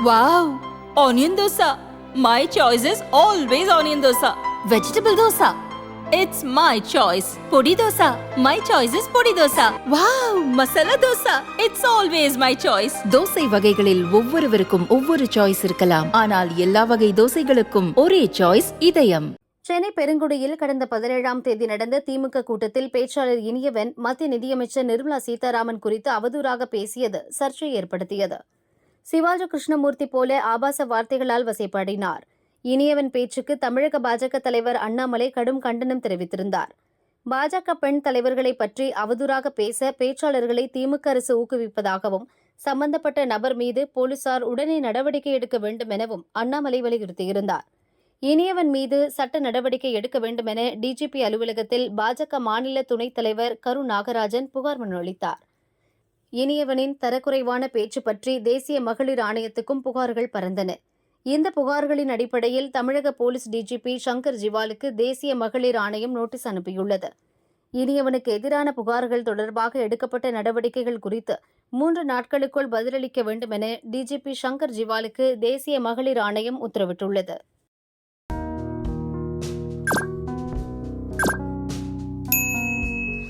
Wow! Onion dosa. My choice is always onion dosa. Vegetable dosa. It's my choice. Podi dosa. My choice is podi dosa. Wow! Masala dosa. It's always my choice. Dosa வகைகளில் ஒவ்வொருவருக்கும் ஒவ்வொரு choice இருக்கலாம் ஆனால் எல்லா வகை தோசைகளுக்கும் ஒரே choice இதயம் சென்னை பெருங்குடியில் கடந்த பதினேழாம் தேதி நடந்த திமுக கூட்டத்தில் பேச்சாளர் இனியவன் மத்திய நிதியமைச்சர் நிர்மலா சீதாராமன் குறித்து அவதூறாக பேசியது சர்ச்சை ஏற்படுத்தியது சிவாஜி கிருஷ்ணமூர்த்தி போல ஆபாச வார்த்தைகளால் வசைப்பாடினார் இனியவன் பேச்சுக்கு தமிழக பாஜக தலைவர் அண்ணாமலை கடும் கண்டனம் தெரிவித்திருந்தார். பாஜக பெண் தலைவர்களை பற்றி அவதூறாக பேச பேச்சாளர்களை திமுக அரசு ஊக்குவிப்பதாகவும் சம்பந்தப்பட்ட நபர் மீது போலீசார் உடனே நடவடிக்கை எடுக்க வேண்டும் எனவும் அண்ணாமலை வலியுறுத்தியிருந்தார். இனியவன் மீது சட்ட நடவடிக்கை எடுக்க வேண்டுமென டிஜிபி அலுவலகத்தில் பாஜக மாநில துணைத் தலைவர் கரு நாகராஜன் புகார் மனு அளித்தார். இனியவனின் தரக்குறைவான பேச்சு பற்றி தேசிய மகளிர் ஆணையத்துக்கும் புகார்கள் பறந்தன. இந்த புகார்களின் அடிப்படையில் தமிழக போலீஸ் டிஜிபி சங்கர் ஜிவாலுக்கு தேசிய மகளிர் ஆணையம் நோட்டீஸ் அனுப்பியுள்ளது. இனியவனுக்கு எதிரான புகார்கள் தொடர்பாக எடுக்கப்பட்ட நடவடிக்கைகள் குறித்து மூன்று நாட்களுக்குள் பதிலளிக்க வேண்டும் என டிஜிபி சங்கர் ஜிவாலுக்கு தேசிய மகளிர் ஆணையம் உத்தரவிட்டுள்ளது.